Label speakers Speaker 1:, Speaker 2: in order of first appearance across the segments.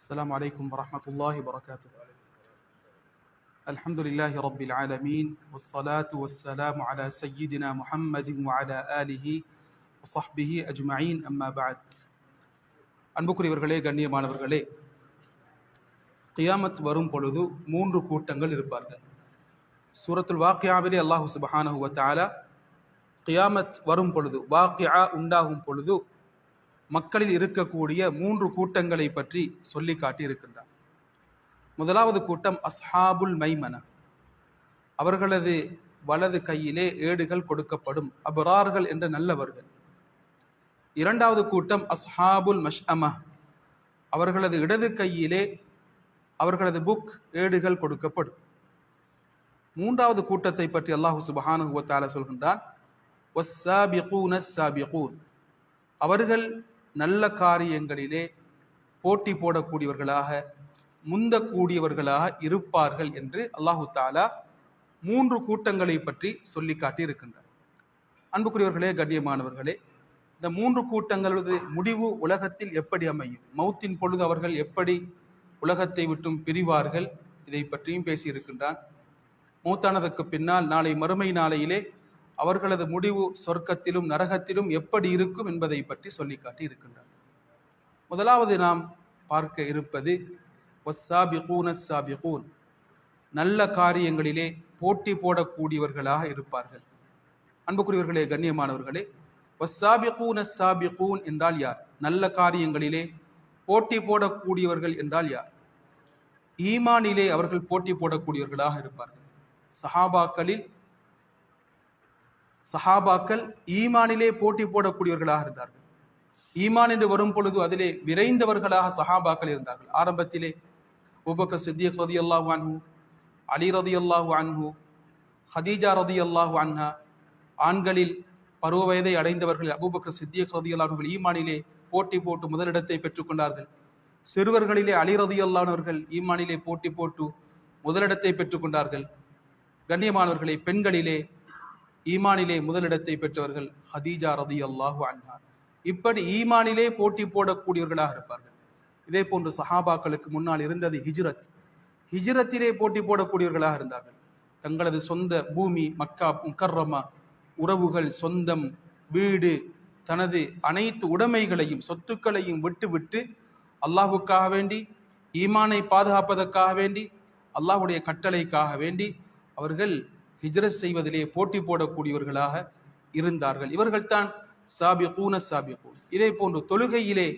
Speaker 1: السلام عليكم ورحمة الله وبركاته الحمد لله رب العالمين والصلاة والسلام على سيدنا محمد وعلى آله وصحبه أجمعين أما بعد அன்புக்குரியவர்களே கண்ணியமானவர்களே கியாமத் வரும் பொழுது மூன்று கூட்டங்கள் இருப்பார்கள் சூரத்துல் வாக்கியாவிலே அல்லாஹு சுபஹானஹு வ தஆலா கியாமத் வரும் பொழுது வாக்கியா உண்டாகும் பொழுது மக்களில் இருக்கக்கூடிய மூன்று கூட்டங்களை பற்றி சொல்லி காட்டி இருக்கின்றார் முதலாவது கூட்டம் அஸ்ஹாபுல் மைமன. அவர்களது வலது கையிலே ஏடுகள் கொடுக்கப்படும் அபரார்கள் என்ற நல்லவர்கள். இரண்டாவது கூட்டம் அஸ்ஹாபுல் மஷ்அம. அவர்களது இடது கையிலே அவர்களது புக் ஏடுகள் கொடுக்கப்படும். மூன்றாவது கூட்டத்தை பற்றி அல்லாஹு சுபஹானஹு சொல்கின்றான் அவர்கள் நல்ல காரியங்களிலே போட்டி போடக்கூடியவர்களாக முந்தக்கூடியவர்களாக இருப்பார்கள் என்று அல்லாஹு தாலா மூன்று கூட்டங்களை பற்றி சொல்லி காட்டி இருக்கின்றார் அன்புக்குரியவர்களே கண்ணியமானவர்களே இந்த மூன்று கூட்டங்களது முடிவு உலகத்தில் எப்படி அமையும்? மௌத்தின் பொழுது அவர்கள் எப்படி உலகத்தை விட்டும் பிரிவார்கள்? இதை பற்றியும் பேசியிருக்கின்றான். மௌத்தானதற்கு பின்னால் நாளை மறுமை நாளையிலே அவர்களது முடிவு சொர்க்கத்திலும் நரகத்திலும் எப்படி இருக்கும் என்பதை பற்றி சொல்லி காட்டி இருக்கின்றார். முதலாவது நாம் பார்க்க இருப்பது வஸ்ஸாபிகூன ஸாபிகூன். நல்ல காரியங்களிலே போட்டி போடக்கூடியவர்களாக இருப்பார்கள். அன்புக்குரியவர்களே கண்ணியமானவர்களே வஸ்ஸாபிகூன ஸாபிகூன் என்றால் யார்? நல்ல காரியங்களிலே போட்டி போடக்கூடியவர்கள் என்றால் யார்? ஈமானிலே அவர்கள் போட்டி போடக்கூடியவர்களாக இருப்பார்கள். சஹாபாக்களில் சஹாபாக்கள் ஈமானிலே போட்டி போடக்கூடியவர்களாக இருந்தார்கள். ஈமான் என்று வரும் பொழுது அதிலே விரைந்தவர்களாக சஹாபாக்கள் இருந்தார்கள். ஆரம்பத்திலே உபக்க சித்தியக் ரதி அல்லாஹ் அன்ஹு அலி ரதி அல்லாஹ் அன்ஹு ஹதீஜா ரதி அல்லாஹ் அன்ஹா ஆண்களில் பருவ வயதை அடைந்தவர்கள் அபுபக்கர் சித்தியக் ரதி அல்லாஹர்கள் ஈமானிலே போட்டி போட்டு முதலிடத்தை பெற்றுக்கொண்டார்கள் சிறுவர்களிலே அலி ரதி அல்லானவர்கள் ஈமானிலே போட்டி போட்டு முதலிடத்தை பெற்றுக்கொண்டார்கள் கண்ணியமானவர்களை பெண்களிலே ஈமானிலே முதலிடத்தை பெற்றவர்கள் ஹதீஜா ரதி அல்லாஹு அன்ஹா. இப்படி ஈமானிலே போட்டி போடக்கூடியவர்களாக இருப்பார்கள். இதே போன்று சஹாபாக்களுக்கு முன்னால் இருந்தது ஹிஜ்ரத். ஹிஜ்ரத்திலே போட்டி போடக்கூடியவர்களாக இருந்தார்கள். தங்களது சொந்த பூமி மக்கா முக்கர்ரமா உறவுகள் சொந்தம் வீடு தனது அனைத்து உடைமைகளையும் சொத்துக்களையும் விட்டு விட்டு அல்லாஹுக்காக வேண்டி ஈமானை பாதுகாப்பதற்காக வேண்டி அல்லாஹுடைய கட்டளைக்காக வேண்டி அவர்கள் ஹிஜ்ரத் செய்வதிலே போட்டி போடக்கூடியவர்களாக இருந்தார்கள். இவர்கள்தான் சாபிகூன சாபிகூன். இதே போன்று தொழுகையிலே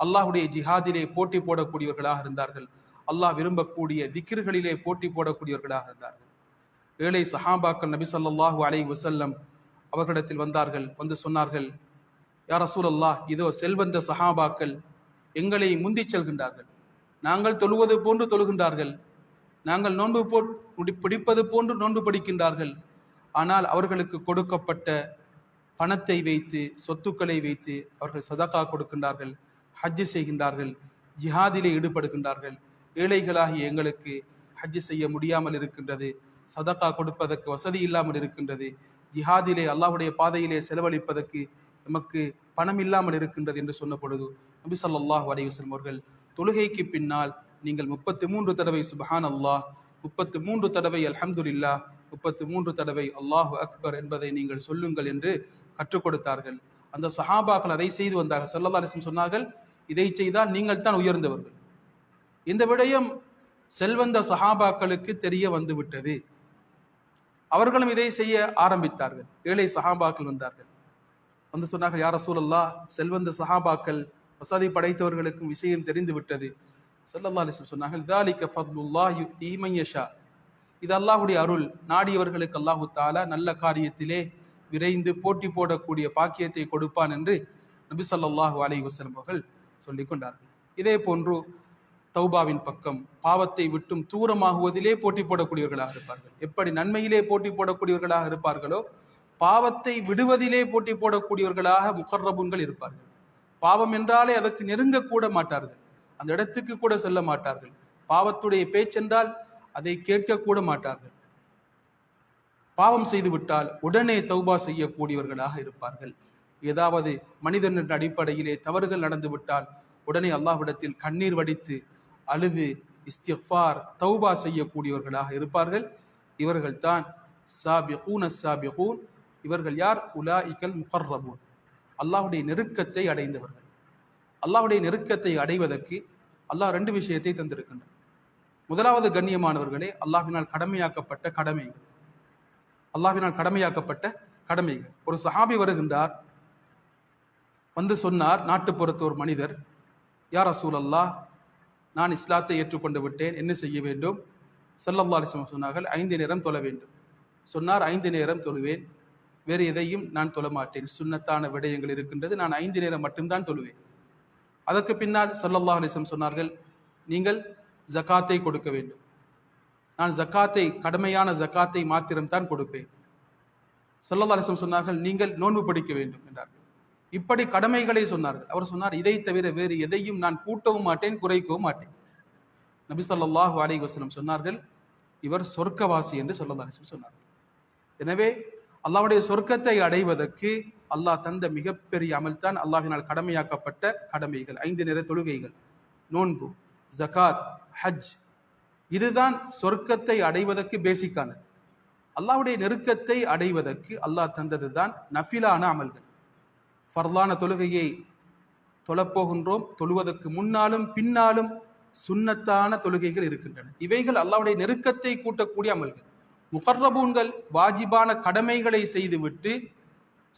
Speaker 1: அல்லாஹுடைய ஜிஹாதிலே போட்டி போடக்கூடியவர்களாக இருந்தார்கள். அல்லாஹ் விரும்பக்கூடிய திக்கிர்களிலே போட்டி போடக்கூடியவர்களாக இருந்தார்கள். ஏழை சஹாபாக்கள் நபி ஸல்லல்லாஹு அலை வசல்லம் அவர்களிடத்தில் வந்தார்கள். வந்து சொன்னார்கள் யா ரசூலல்லாஹ் இதோ செல்வந்த சஹாபாக்கள் எங்களை முந்திச் செல்கின்றார்கள். நாங்கள் தொழுவது போன்று தொழுகின்றார்கள். நாங்கள் நோன்பு போ பிடிப்பது போன்று நோன்பு படிக்கின்றார்கள். ஆனால் அவர்களுக்கு கொடுக்கப்பட்ட பணத்தை வைத்து சொத்துக்களை வைத்து அவர்கள் சதக்கா கொடுக்கின்றார்கள் ஹஜ்ஜு செய்கின்றார்கள் ஜிஹாதிலே ஈடுபடுகின்றார்கள். ஏழைகளாகிய எங்களுக்கு ஹஜ்ஜு செய்ய முடியாமல் இருக்கின்றது சதகா கொடுப்பதற்கு வசதி இல்லாமல் இருக்கின்றது ஜிஹாதிலே அல்லாஹுடைய பாதையிலே செலவழிப்பதற்கு நமக்கு பணம் இல்லாமல் இருக்கின்றது என்று சொன்ன பொழுது நபி சொல்லாஹ் அலைஹி அவர்கள் தொழுகைக்கு பின்னால் நீங்கள் முப்பத்தி மூன்று தடவை சுபஹான் அல்லாஹ் முப்பத்து மூன்று தடவை அல்ஹம்துல்லா முப்பத்து மூன்று தடவை அல்லாஹு அக்பர் என்பதை நீங்கள் சொல்லுங்கள் என்று கற்றுக் கொடுத்தார்கள். அந்த சஹாபாக்கள் அதை செய்து வந்தார்கள். சல்லல்லா அலிஸ்லம் சொன்னார்கள் இதை செய்தால் நீங்கள் தான் உயர்ந்தவர்கள். இந்த விடயம் செல்வந்த சஹாபாக்களுக்கு தெரிய வந்துவிட்டது அவர்களும் இதை செய்ய ஆரம்பித்தார்கள். ஏழை சஹாபாக்கள் வந்தார்கள். வந்து சொன்னார்கள் யார சூழல்லா செல்வந்த சஹாபாக்கள் வசதி படைத்தவர்களுக்கும் விஷயம் தெரிந்து விட்டது. சல்லல்லா அலிஸ்லம் சொன்னார்கள் இதாலிக்க ஃபத்லுல்லாஹ் யுக்தி மன் இது அல்லாஹுடைய அருள். நாடியவர்களுக்கு அல்லாஹு தாலா நல்ல காரியத்திலே விரைந்து போட்டி போடக்கூடிய பாக்கியத்தை கொடுப்பான் என்று நபி சொல்லாஹு அலி வஸல்லம் அவர்கள் சொல்லிக் கொண்டார்கள். இதே போன்று தௌபாவின் பக்கம் பாவத்தை விட்டும் தூரமாகுவதிலே போட்டி போடக்கூடியவர்களாக இருப்பார்கள். எப்படி நன்மையிலே போட்டி போடக்கூடியவர்களாக இருப்பார்களோ பாவத்தை விடுவதிலே போட்டி போடக்கூடியவர்களாக முகர்ரபுன்கள் இருப்பார்கள். பாவம் என்றாலே அதற்கு நெருங்க கூட மாட்டார்கள். அந்த இடத்துக்கு கூட செல்ல மாட்டார்கள். பாவத்துடைய பேச்சென்றால் அதை கேட்க கூட மாட்டார்கள். பாவம் செய்துவிட்டால் உடனே தௌபா செய்யக்கூடியவர்களாக இருப்பார்கள். ஏதாவது மனிதனின் அடிப்படையிலே தவறுகள் நடந்து விட்டால் உடனே அல்லாஹ்விடத்தில் கண்ணீர் வடித்து அழுது இஸ்திஃபார் தௌபா செய்யக்கூடியவர்களாக இருப்பார்கள். இவர்கள் தான் சாபிகூன் சாபிகூன் இவர்கள் யார்? உலாஇகல் முகர்ரபூன். அல்லாஹுடைய நெருக்கத்தை அடைந்தவர்கள். அல்லாவுடைய நெருக்கத்தை அடைவதற்கு அல்லாஹ் ரெண்டு விஷயத்தை தந்திருக்கின்றான். முதலாவது கண்ணியமானவர்களே அல்லாஹினால் கடமையாக்கப்பட்ட கடமைகள். அல்லாஹினால் கடமையாக்கப்பட்ட கடமைகள். ஒரு சஹாபி வருகின்றார். வந்து சொன்னார் நாட்டுப்புறத்து ஒரு மனிதர் யார் ரசூல் அல்லாஹ் நான் இஸ்லாத்தை ஏற்றுக்கொண்டு விட்டேன் என்ன செய்ய வேண்டும்? செல்லல்லா அலைஹி சொன்னார்கள் ஐந்து நேரம் தொழ வேண்டும். சொன்னார் ஐந்து நேரம் தொழுவேன் வேறு எதையும் நான் தொழ மாட்டேன். சுன்னத்தான விடயங்கள் இருக்கின்றது நான் ஐந்து நேரம் மட்டும்தான் தொழுவேன். அதற்கு பின்னால் சல்லல்லாஹ் அலிசம் சொன்னார்கள் நீங்கள் ஜகாத்தை கொடுக்க வேண்டும். நான் ஜகாத்தை கடமையான ஜகாத்தை மாத்திரம்தான் கொடுப்பேன். சல்லல்லா அலிசம் சொன்னார்கள் நீங்கள் நோன்பு படிக்க வேண்டும் என்றார்கள். இப்படி கடமைகளை சொன்னார்கள். அவர் சொன்னார் இதை தவிர வேறு எதையும் நான் கூட்டவும் மாட்டேன் குறைக்கவும் மாட்டேன். நபி சொல்லாஹு அலைஹி வசலம் சொன்னார்கள் இவர் சொர்க்கவாசி என்று ஸல்லல்லாஹு சொன்னார்கள். எனவே அல்லாவுடைய சொர்க்கத்தை அடைவதற்கு அல்லாஹ் தந்த மிகப்பெரிய அமல் தான் கடமையாக்கப்பட்ட கடமைகள். ஐந்து நிற தொழுகைகள் நோன்பு ஜகாத் ஹஜ். இதுதான் சொர்க்கத்தை அடைவதற்கு பேசிக்கானது அல்லாஹ்வுடைய நெருக்கத்தை அடைவதற்கு அல்லாஹ் தந்தது தான் நஃபிலான அமல்கள். ஃபர்லான தொழுகையை தொழப்போகின்றோம். தொழுவதற்கு முன்னாலும் பின்னாலும் சுண்ணத்தான தொழுகைகள் இருக்கின்றன. இவைகள் அல்லாவுடைய நெருக்கத்தை கூட்டக்கூடிய அமல்கள். முகர்ரபூன்கள் வாஜிபான கடமைகளை செய்துவிட்டு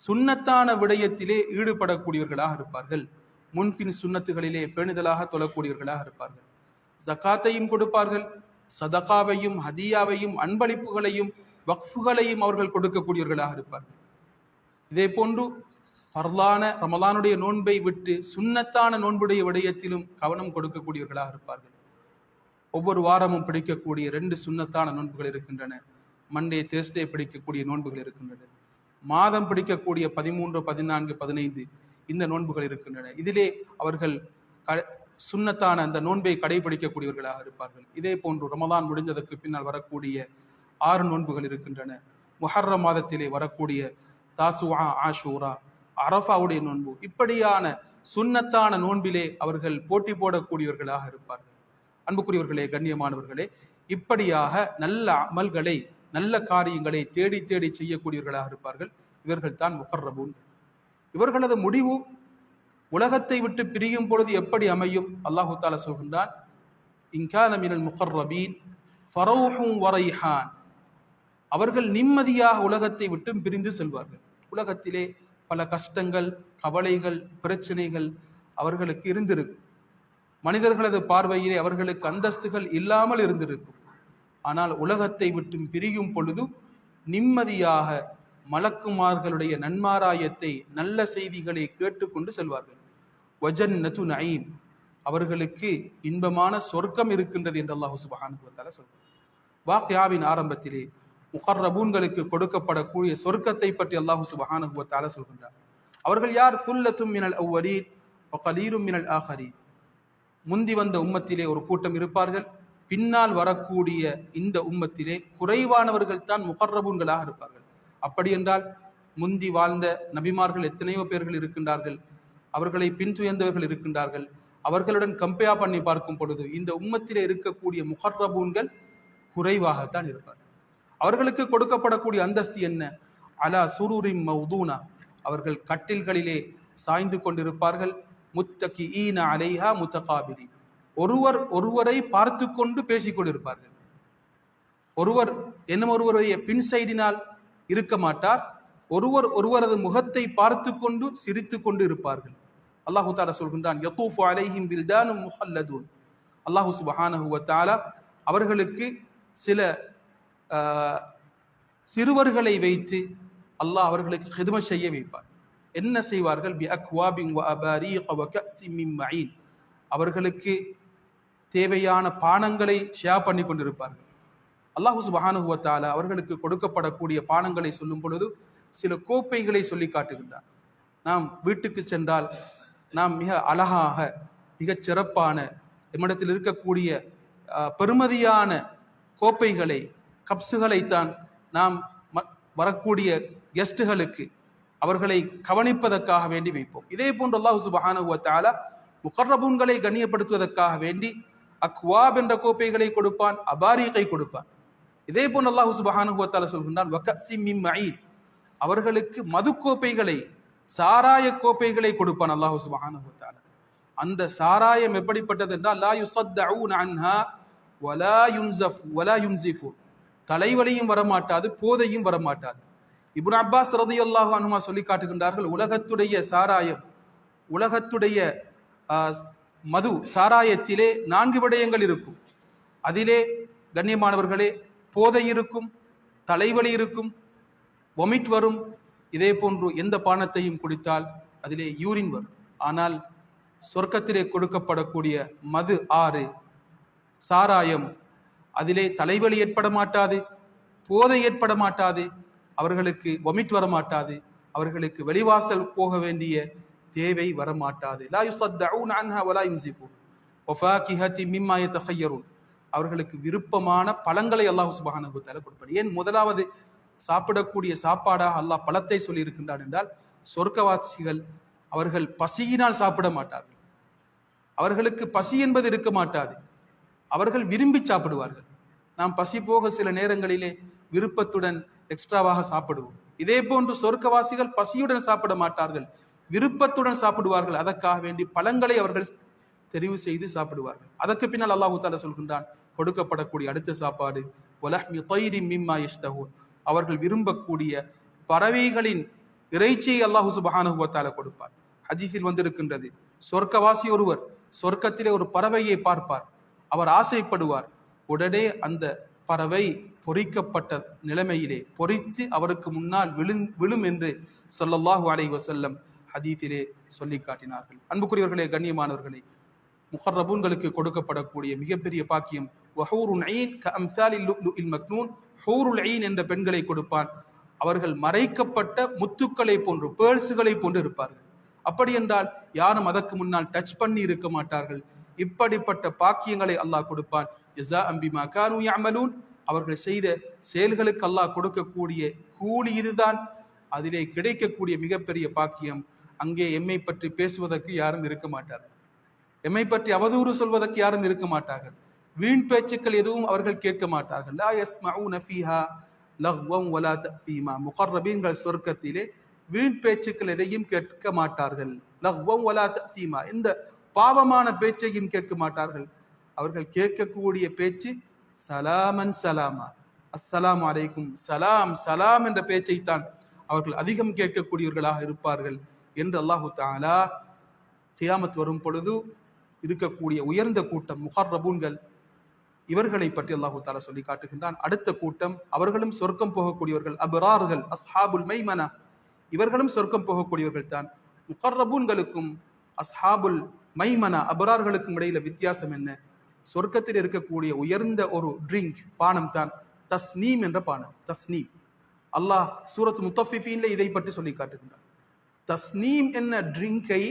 Speaker 1: சுண்ணத்தான விடயத்திலே ஈடுபடக்கூடியவர்களாக இருப்பார்கள். முன்பின் சுன்னத்துகளிலே பேணுதலாக தொழக்கூடியவர்களாக இருப்பார்கள். ஜக்காத்தையும் கொடுப்பார்கள். சதகாவையும் ஹதியாவையும் அன்பளிப்புகளையும் வக்ஃபுகளையும் அவர்கள் கொடுக்கக்கூடியவர்களாக இருப்பார்கள். இதே போன்று ஃபர்லான ரமலானுடைய நோன்பை விட்டு சுன்னத்தான நோன்புடைய விடயத்திலும் கவனம் கொடுக்கக்கூடியவர்களாக இருப்பார்கள். ஒவ்வொரு வாரமும் பிடிக்கக்கூடிய ரெண்டு சுன்னத்தான நோன்புகள் இருக்கின்றன. மண்டே தேர்ஸ்டே பிடிக்கக்கூடிய நோன்புகள் இருக்கின்றன. மாதம் பிடிக்கக்கூடிய பதிமூன்று பதினான்கு பதினைந்து இந்த நோன்புகள் இருக்கின்றன. இதிலே அவர்கள் க சுன்னத்தான அந்த நோன்பை கடைபிடிக்கக்கூடியவர்களாக இருப்பார்கள். இதே போன்று ரமதான் முடிந்ததற்கு பின்னால் வரக்கூடிய ஆறு நோன்புகள் இருக்கின்றன. முஹர்ர மாதத்திலே வரக்கூடிய தாசுவா ஆஷூரா அரஃபாவுடைய நோன்பு இப்படியான சுன்னத்தான நோன்பிலே அவர்கள் போட்டி போடக்கூடியவர்களாக இருப்பார்கள். அன்புக்குரியவர்களே கண்ணியமானவர்களே இப்படியாக நல்ல அமல்களை நல்ல காரியங்களை தேடி தேடி செய்யக்கூடியவர்களாக இருப்பார்கள். இவர்கள் தான் முகர்ரபூன். இவர்களது முடிவு உலகத்தை விட்டு பிரியும் பொழுது எப்படி அமையும்? அல்லாஹு தாலா சொல்கின்றான் இன்கான மினல் முகர்ரபீன் வரைஹான். அவர்கள் நிம்மதியாக உலகத்தை விட்டும் பிரிந்து செல்வார்கள். உலகத்திலே பல கஷ்டங்கள் கவலைகள் பிரச்சனைகள் அவர்களுக்கு இருந்திருக்கும். மனிதர்களது பார்வையிலே அவர்களுக்கு அந்தஸ்துகள் இல்லாமல் இருந்திருக்கும். ஆனால் உலகத்தை விட்டும் பிரியும் பொழுது நிம்மதியாக மலக்குமார்களுடைய நன்மாராயத்தை நல்ல செய்திகளை கேட்டுக்கொண்டு செல்வார்கள். வஜன் நது நயீம். அவர்களுக்கு இன்பமான சொர்க்கம் இருக்கின்றது என்று அல்லாஹு சுபஹானுவத்தால சொல்றார் வாக்கியாவின் ஆரம்பத்திலே முகர்ரபூன்களுக்கு கொடுக்கப்படக்கூடிய சொர்க்கத்தை பற்றி அல்லாஹு சுபஹானுவத்தால சொல்கின்றார். அவர்கள் யார்? ஃபுல்லத்தும் மினல் அவ்வரீன் கலீரும் மினல் ஆஹரீன். முந்தி வந்த உம்மத்திலே ஒரு கூட்டம் இருப்பார்கள். பின்னால் வரக்கூடிய இந்த உம்மத்திலே குறைவானவர்கள் தான் முகர்ரபூன்களாக இருப்பார்கள். அப்படி என்றால் முந்தி வாழ்ந்த நபிமார்கள் எத்தனையோ பேர்கள் இருக்கின்றார்கள். அவர்களை பின்துயர்ந்தவர்கள் இருக்கின்றார்கள். அவர்களுடன் கம்பேர் பண்ணி பார்க்கும் பொழுது இந்த உம்மத்திலே இருக்கக்கூடிய முகர்ரபூன்கள் குறைவாகத்தான் இருப்பார்கள். அவர்களுக்கு கொடுக்கப்படக்கூடிய அந்தஸ்து என்ன? அலா சுரூரின் மௌதூனா. அவர்கள் கட்டில்களிலே சாய்ந்து கொண்டிருப்பார்கள். முத்தகி ஈன அலைஹா முத்தகாபிரி ஒருவர் ஒருவரை பார்த்து கொண்டு பேசிக் கொண்டிருப்பார்கள். ஒருவர் என்னும் ஒருவருடைய பின் சைடினால் இருக்க மாட்டார். ஒருவர் ஒருவரது முகத்தை பார்த்து கொண்டு சிரித்து கொண்டு இருப்பார்கள் அல்லாஹு தாலா சொல்கின்றான் யத்தூஃபு அலைஹிம் பில்தானும் முஹல்லதூன். அல்லாஹு சுபஹானஹு வ அவர்களுக்கு சில சிறுவர்களை வைத்து அல்லாஹ் அவர்களுக்கு ஹிதும செய்ய வைப்பார். என்ன செய்வார்கள்? பி அக்வாபின் அவர்களுக்கு தேவையான பானங்களை ஷேர் பண்ணி கொண்டிருப்பார்கள். அல்லாஹு சுபஹானஹு அவர்களுக்கு கொடுக்கப்படக்கூடிய பானங்களை சொல்லும் பொழுது சில கோப்பைகளை சொல்லி காட்டுகின்றார். நாம் வீட்டுக்கு சென்றால் நாம் மிக அழகாக மிகச் சிறப்பான நம்மிடத்தில் இருக்கக்கூடிய பெருமதியான கோப்பைகளை கப்ஸுகளைத்தான் நாம் ம- வரக்கூடிய கெஸ்ட்டுகளுக்கு அவர்களை கவனிப்பதற்காக வேண்டி வைப்போம். இதே போன்று அல்லாஹ் சுபஹானுவத்தால வ முகர்ரபூன்களை கண்ணியப்படுத்துவதற்காக வேண்டி அக்வாப் என்ற கோப்பைகளை கொடுப்பான் அபாரிகை கொடுப்பான். இதே போல் அல்லாஹு சுபஹானுஹு சொல்கின்றான் அவர்களுக்கு மது கோப்பைகளை சாராய கோப்பைகளை கொடுப்பான் அல்லாஹு சுபஹானுஹு அந்த சாராயம் எப்படிப்பட்டது என்றால் லா யுசத்தஊன அன்ஹா வலா யுன்ஸஃப் வலா யுன்ஸிஃபு தலைவலியும் வரமாட்டாது போதையும் வரமாட்டாது. இப்னு அப்பாஸ் ரதியல்லாஹு அனுமா சொல்லி காட்டுகின்றார்கள் உலகத்துடைய சாராயம் உலகத்துடைய மது சாராயத்திலே நான்கு விடயங்கள் இருக்கும். அதிலே கண்ணியமானவர்களே போதை இருக்கும் தலைவலி இருக்கும் வொமிட் வரும். இதே போன்று எந்த பானத்தையும் குடித்தால் அதிலே யூரின் வரும். ஆனால் சொர்க்கத்திலே கொடுக்கப்படக்கூடிய மது ஆறு சாராயம் அதிலே தலைவலி ஏற்பட மாட்டாது போதை ஏற்பட மாட்டாது அவர்களுக்கு வொமிட் வர மாட்டாது அவர்களுக்கு வெளிவாசல் போக வேண்டிய தேவை வர மாட்டாது லா யுசத்தஊன அன்ஹா வலா யுன்ஸிஃபூன் வஃபாகிஹத்தி மிம்மா யதஹய்யரூன் அவர்களுக்கு விருப்பமான பழங்களை அல்லாஹ் சுப்ஹானஹு வ கொடுப்பார் ஏன் முதலாவது சாப்பிடக்கூடிய சாப்பாடாக அல்லாஹ் பழத்தை சொல்லி இருக்கின்றான் என்றால் சொர்க்கவாசிகள் அவர்கள் பசியினால் சாப்பிட மாட்டார்கள். அவர்களுக்கு பசி என்பது இருக்க மாட்டாது. அவர்கள் விரும்பி சாப்பிடுவார்கள். நாம் பசி போக சில நேரங்களிலே விருப்பத்துடன் எக்ஸ்ட்ராவாக சாப்பிடுவோம். இதே போன்று சொர்க்கவாசிகள் பசியுடன் சாப்பிட மாட்டார்கள். விருப்பத்துடன் சாப்பிடுவார்கள். அதற்காக வேண்டி பழங்களை அவர்கள் தெரிவு செய்து சாப்பிடுவார்கள். அதற்கு பின்னால் அல்லாஹு தாலா சொல்கின்றான் கொடுக்கப்படக்கூடிய அடுத்த சாப்பாடு வலஹ்மி தொயிரி மிம்மா யஷ்தஹூன். அவர்கள் விரும்பக்கூடிய பறவைகளின் இறைச்சியை அல்லாஹு சுபஹானஹு கொடுப்பார். ஹஜீஃபில் வந்திருக்கின்றது சொர்க்கவாசி ஒருவர் சொர்க்கத்திலே ஒரு பறவையை பார்ப்பார். அவர் ஆசைப்படுவார் உடனே அந்த பறவை பொறிக்கப்பட்ட நிலைமையிலே பொறித்து அவருக்கு முன்னால் விழும் விழும் என்று சொல்லல்லாஹு அலைஹி வஸல்லம் ஹதீஸிலே சொல்லி காட்டினார்கள். அன்புக்குரியவர்களே கண்ணியமானவர்களே முஹர்ரபூன்களுக்கு கொடுக்கப்படக்கூடிய மிகப்பெரிய பாக்கியம் ஹூருல் ஐன் என்ற பெண்களை கொடுப்பான். அவர்கள் மறைக்கப்பட்ட முத்துக்களை போன்று பேர்ஸுகளை போன்று இருப்பார்கள். அப்படி என்றால் யாரும் அதற்கு முன்னால் டச் பண்ணி இருக்க மாட்டார்கள். இப்படிப்பட்ட பாக்கியங்களை அல்லாஹ் கொடுப்பான். ஜஸா அம்பிமா கானு யஅமலூன். அவர்கள் செய்த செயல்களுக்கு அல்லாஹ் கொடுக்கக்கூடிய கூலி இதுதான். அதிலே கிடைக்கக்கூடிய மிகப்பெரிய பாக்கியம். அங்கே எம்மை பற்றி பேசுவதற்கு யாரும் இருக்க மாட்டார்கள். எம்மை பற்றி அவதூறு சொல்வதற்கு யாரும் இருக்க மாட்டார்கள். வீண் பேச்சுக்கள் எதுவும் அவர்கள் கேட்க மாட்டார்கள். லா யஸ்மஊன ஃபீஹா லஹ்வம் வலா தஃதீமா முகர்ரபீன்கள் சொர்க்கத்திலே வீண் பேச்சுக்கள் எதையும் கேட்க மாட்டார்கள். லஹ்வம் வலா தீமா இந்த பாவமான பேச்சையும் கேட்க மாட்டார்கள். அவர்கள் கேட்கக்கூடிய பேச்சு சலாமன் சலாமா. அஸ்ஸலாம் அலைக்கும். சலாம் சலாம் என்ற பேச்சைத்தான் அவர்கள் அதிகம் கேட்கக்கூடியவர்களாக இருப்பார்கள். என்று அல்லாஹு தாலா கியாமத் வரும் பொழுது இருக்கக்கூடிய உயர்ந்த கூட்டம் முஹர்ரபூன்கள் இவர்களை பற்றி அல்லாஹு தாலா சொல்லி காட்டுகின்றான். அடுத்த கூட்டம் அவர்களும் சொர்க்கம் போகக்கூடியவர்கள் அபரார்கள் அஸ்ஹாபுல் மைமனா இவர்களும் சொர்க்கம் போகக்கூடியவர்கள் தான். முகர்ரபூன்களுக்கும் அஸ்ஹாபுல் மைமனா அபரார்களுக்கும் இடையில வித்தியாசம் என்ன? சொர்க்கத்தில் இருக்கக்கூடிய உயர்ந்த ஒரு ட்ரிங்க் பானம் தான் தஸ்னீம் என்ற பானம் தஸ்னீம். அல்லாஹ் சூரத் முத்தஃபிஃபீன்ல இதை பற்றி சொல்லி காட்டுகின்றான். தஸ்னீம் என்ன ட்ரிங்கை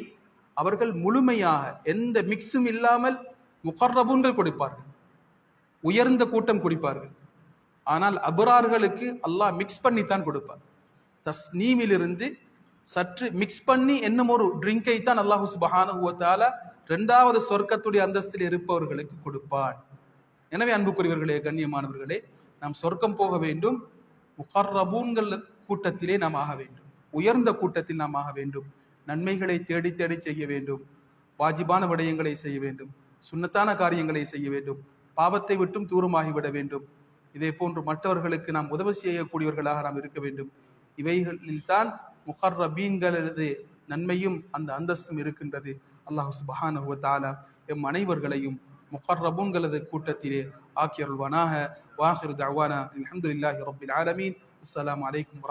Speaker 1: அவர்கள் முழுமையாக எந்த மிக்ஸும் இல்லாமல் முகர்ரபூன்கள் கொடுப்பார்கள். உயர்ந்த கூட்டம் குடிப்பார்கள். ஆனால் அபரார்களுக்கு அல்லாஹ் மிக்ஸ் பண்ணி தான் கொடுப்பார். தஸ்னீமிலிருந்து சற்று மிக்ஸ் பண்ணி என்னும் ஒரு ட்ரிங்கை தான் அல்லாஹு சுபஹானுவத்தால வ இரண்டாவது சொர்க்கத்துடைய அந்தஸ்தில் இருப்பவர்களுக்கு கொடுப்பான் எனவே அன்புக்குரியவர்களே கண்ணியமானவர்களே நாம் சொர்க்கம் போக வேண்டும். முகர்ரபூன்கள் கூட்டத்திலே நாம் ஆக வேண்டும். உயர்ந்த கூட்டத்தில் நாம் ஆக வேண்டும். நன்மைகளை தேடி தேடி செய்ய வேண்டும். வாஜிபான விடயங்களை செய்ய வேண்டும். சுண்ணத்தான காரியங்களை செய்ய வேண்டும். பாவத்தை விட்டும் தூரமாகிவிட வேண்டும். இதே போன்று மற்றவர்களுக்கு நாம் உதவி செய்யக்கூடியவர்களாக நாம் இருக்க வேண்டும். இவைகளில் தான் முகர்ரபீன்களது நன்மையும் அந்த அந்தஸ்தும் இருக்கின்றது. அல்லாஹ் சுபஹானஹு தாலா எம் அனைவர்களையும் முகர்ரபூன்களது கூட்டத்திலே ஆக்கியருள்வானாக வாஹிரு தவானா அல்ஹம்துலில்லாஹி ரப்பில் ஆலமீன். அஸ்ஸலாமு அலைக்கும்